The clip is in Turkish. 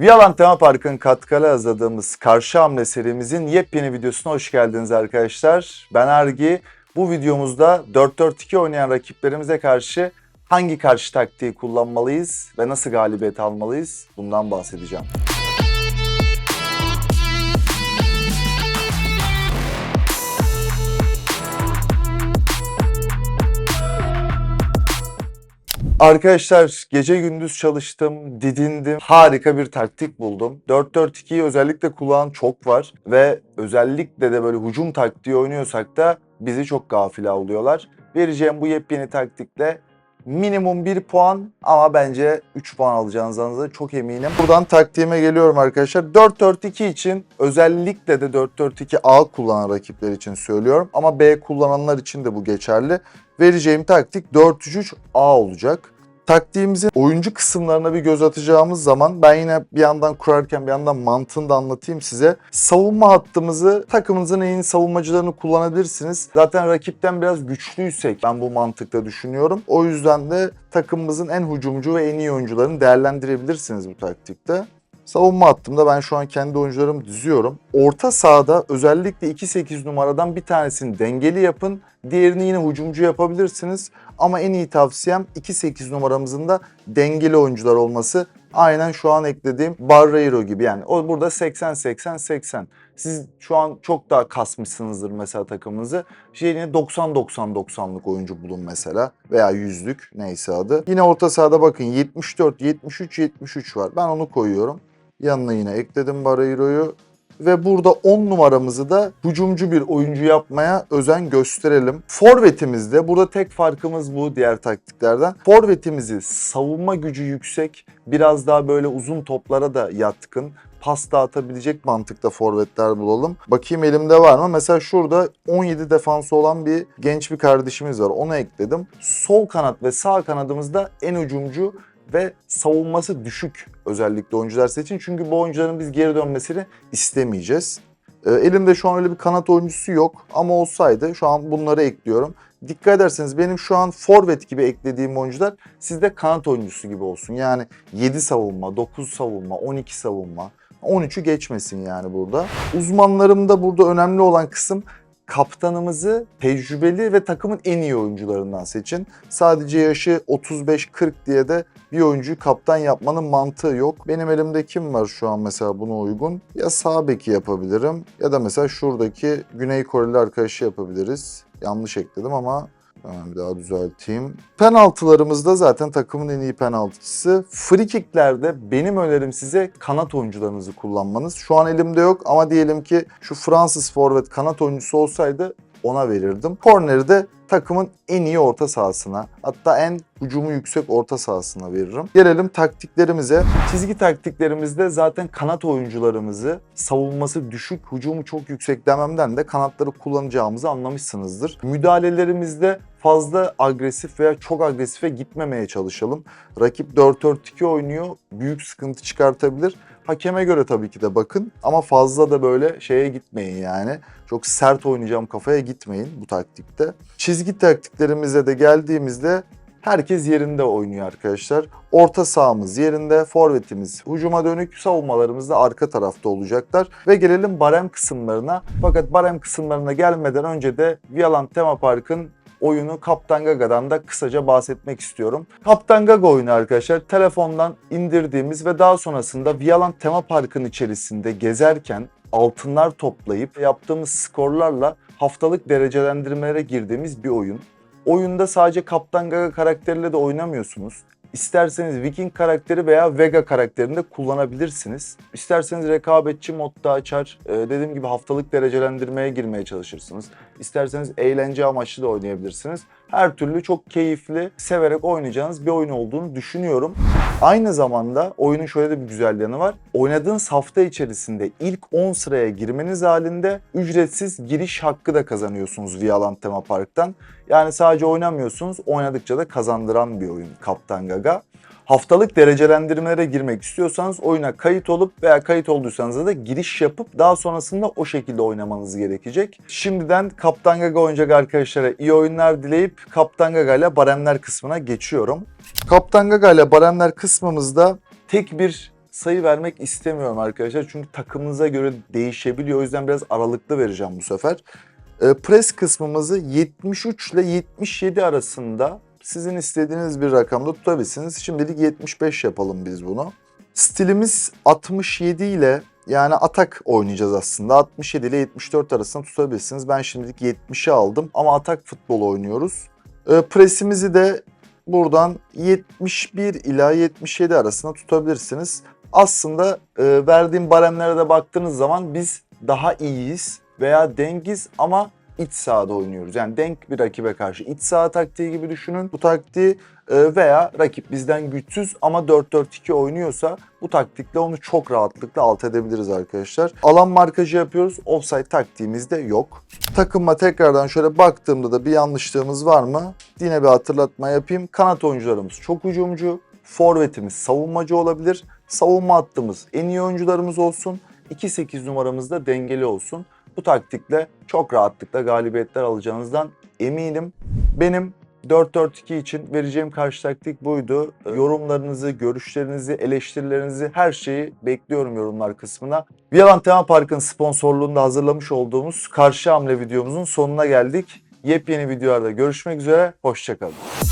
Viyalan Tema Park'ın katkılı hazırladığımız Karşı Hamle serimizin yepyeni videosuna hoş geldiniz arkadaşlar. Ben Ergi. Bu videomuzda 4-4-2 oynayan rakiplerimize karşı hangi karşı taktiği kullanmalıyız ve nasıl galibiyet almalıyız bundan bahsedeceğim. Arkadaşlar gece gündüz çalıştım, didindim. Harika bir taktik buldum. 4-4-2'yi özellikle kullanan çok var ve özellikle de böyle hücum taktiği oynuyorsak da bizi çok gafil avlıyorlar. Vereceğim bu yepyeni taktikle minimum 1 puan ama bence 3 puan alacağınızdan da çok eminim. Buradan taktiğime geliyorum arkadaşlar. 4-4-2 için özellikle de 4-4-2 A kullanan rakipler için söylüyorum ama B kullananlar için de bu geçerli. Vereceğim taktik 4-3-3-A olacak. Taktiğimizin oyuncu kısımlarına bir göz atacağımız zaman ben yine bir yandan kurarken bir yandan mantığını da anlatayım size. Savunma hattımızı takımınızın en iyi savunmacılarını kullanabilirsiniz. Zaten rakipten biraz güçlüysek ben bu mantıkla düşünüyorum. O yüzden de takımımızın en hücumcu ve en iyi oyuncularını değerlendirebilirsiniz bu taktikte. Savunma hattımda ben şu an kendi oyuncularımı düzüyorum. Orta sahada özellikle 2-8 numaradan bir tanesini dengeli yapın. Diğerini yine hücumcu yapabilirsiniz. Ama en iyi tavsiyem 2-8 numaramızın da dengeli oyuncular olması. Aynen şu an eklediğim Barreiro gibi yani. O burada 80-80-80. Siz şu an çok daha kasmışsınızdır mesela takımınızı. Yine 90-90-90'lık oyuncu bulun mesela veya yüzlük neyse adı. Yine orta sahada bakın 74, 73, 73 var. Ben onu koyuyorum. Yanına yine ekledim Barreiro'yu. Ve burada 10 numaramızı da hücumcu bir oyuncu yapmaya özen gösterelim. Forvetimizde burada tek farkımız bu diğer taktiklerden. Forvetimizi savunma gücü yüksek, biraz daha böyle uzun toplara da yatkın, pas dağıtabilecek mantıkta forvetler bulalım. Bakayım elimde var mı? Mesela şurada 17 defansı olan bir genç bir kardeşimiz var. Onu ekledim. Sol kanat ve sağ kanadımızda en hücumcu ve savunması düşük özellikle oyuncular seçin. Çünkü bu oyuncuların biz geri dönmesini istemeyeceğiz. Ee, elimde şu an öyle bir kanat oyuncusu yok ama olsaydı şu an bunları ekliyorum. Dikkat ederseniz benim şu an forvet gibi eklediğim oyuncular sizde kanat oyuncusu gibi olsun. Yani 7 savunma, 9 savunma, 12 savunma, 13'ü geçmesin yani burada. Uzmanlarımda burada önemli olan kısım kaptanımızı tecrübeli ve takımın en iyi oyuncularından seçin. Sadece yaşı 35-40 diye de bir oyuncuyu kaptan yapmanın mantığı yok. Benim elimde kim var şu an mesela buna uygun? Ya sağ beki yapabilirim ya da mesela şuradaki Güney Koreli arkadaşı yapabiliriz. Yanlış ekledim ama Hemen bir daha düzelteyim. Penaltılarımızda zaten takımın en iyi penaltıcısı. Free kicklerde benim önerim size kanat oyuncularınızı kullanmanız. Şu an elimde yok ama diyelim ki şu Fransız forvet kanat oyuncusu olsaydı ona verirdim. Korneri de takımın en iyi orta sahasına hatta en hücumu yüksek orta sahasına veririm. Gelelim taktiklerimize. Çizgi taktiklerimizde zaten kanat oyuncularımızı savunması düşük, hücumu çok yüksek dememden de kanatları kullanacağımızı anlamışsınızdır. Müdahalelerimizde fazla agresif veya çok agresife gitmemeye çalışalım. Rakip 4-4-2 oynuyor, büyük sıkıntı çıkartabilir. Hakeme göre tabii ki de bakın ama fazla da böyle şeye gitmeyin yani. Çok sert oynayacağım kafaya gitmeyin bu taktikte. Çizgi taktiklerimize de geldiğimizde herkes yerinde oynuyor arkadaşlar. Orta sahamız yerinde, forvetimiz hücuma dönük, savunmalarımız da arka tarafta olacaklar. Ve gelelim barem kısımlarına. Fakat barem kısımlarına gelmeden önce de Vialant Tema Park'ın oyunu Kaptan Gaga'dan da kısaca bahsetmek istiyorum. Kaptan Gaga oyunu arkadaşlar telefondan indirdiğimiz ve daha sonrasında Vialant Tema Park'ın içerisinde gezerken altınlar toplayıp yaptığımız skorlarla haftalık derecelendirmelere girdiğimiz bir oyun. Oyunda sadece Kaptan Gaga karakteriyle de oynamıyorsunuz. İsterseniz Viking karakteri veya Vega karakterini de kullanabilirsiniz. İsterseniz rekabetçi modda açar, e, dediğim gibi haftalık derecelendirmeye girmeye çalışırsınız. İsterseniz eğlence amaçlı da oynayabilirsiniz. Her türlü çok keyifli, severek oynayacağınız bir oyun olduğunu düşünüyorum. Aynı zamanda oyunun şöyle de bir güzel yanı var. Oynadığınız hafta içerisinde ilk 10 sıraya girmeniz halinde ücretsiz giriş hakkı da kazanıyorsunuz Vialant Tema Park'tan. Yani sadece oynamıyorsunuz, oynadıkça da kazandıran bir oyun Kaptan Gaga. Haftalık derecelendirmelere girmek istiyorsanız oyuna kayıt olup veya kayıt olduysanız da giriş yapıp daha sonrasında o şekilde oynamanız gerekecek. Şimdiden Kaptan Gaga oynayacak arkadaşlara iyi oyunlar dileyip Kaptan Gaga ile baremler kısmına geçiyorum. Kaptan Gaga ile baremler kısmımızda tek bir sayı vermek istemiyorum arkadaşlar. Çünkü takımınıza göre değişebiliyor. O yüzden biraz aralıklı vereceğim bu sefer. E, pres kısmımızı 73 ile 77 arasında sizin istediğiniz bir rakamda tutabilirsiniz. Şimdilik 75 yapalım biz bunu. Stilimiz 67 ile yani atak oynayacağız aslında. 67 ile 74 arasında tutabilirsiniz. Ben şimdilik 70'i aldım ama atak futbol oynuyoruz. E, presimizi de buradan 71 ila 77 arasında tutabilirsiniz. Aslında e, verdiğim baremlere de baktığınız zaman biz daha iyiyiz veya dengiz ama iç sahada oynuyoruz. Yani denk bir rakibe karşı iç saha taktiği gibi düşünün. Bu taktiği e, veya rakip bizden güçsüz ama 4-4-2 oynuyorsa bu taktikle onu çok rahatlıkla alt edebiliriz arkadaşlar. Alan markajı yapıyoruz. Offside taktiğimiz de yok. Takıma tekrardan şöyle baktığımda da bir yanlışlığımız var mı? Yine bir hatırlatma yapayım. Kanat oyuncularımız çok hücumcu. Forvetimiz savunmacı olabilir. Savunma hattımız en iyi oyuncularımız olsun. 2-8 numaramız da dengeli olsun. Bu taktikle çok rahatlıkla galibiyetler alacağınızdan eminim. Benim 4-4-2 için vereceğim karşı taktik buydu. Yorumlarınızı, görüşlerinizi, eleştirilerinizi her şeyi bekliyorum yorumlar kısmına. Viyalan Tema Park'ın sponsorluğunda hazırlamış olduğumuz karşı hamle videomuzun sonuna geldik. Yepyeni videolarda görüşmek üzere, hoşçakalın.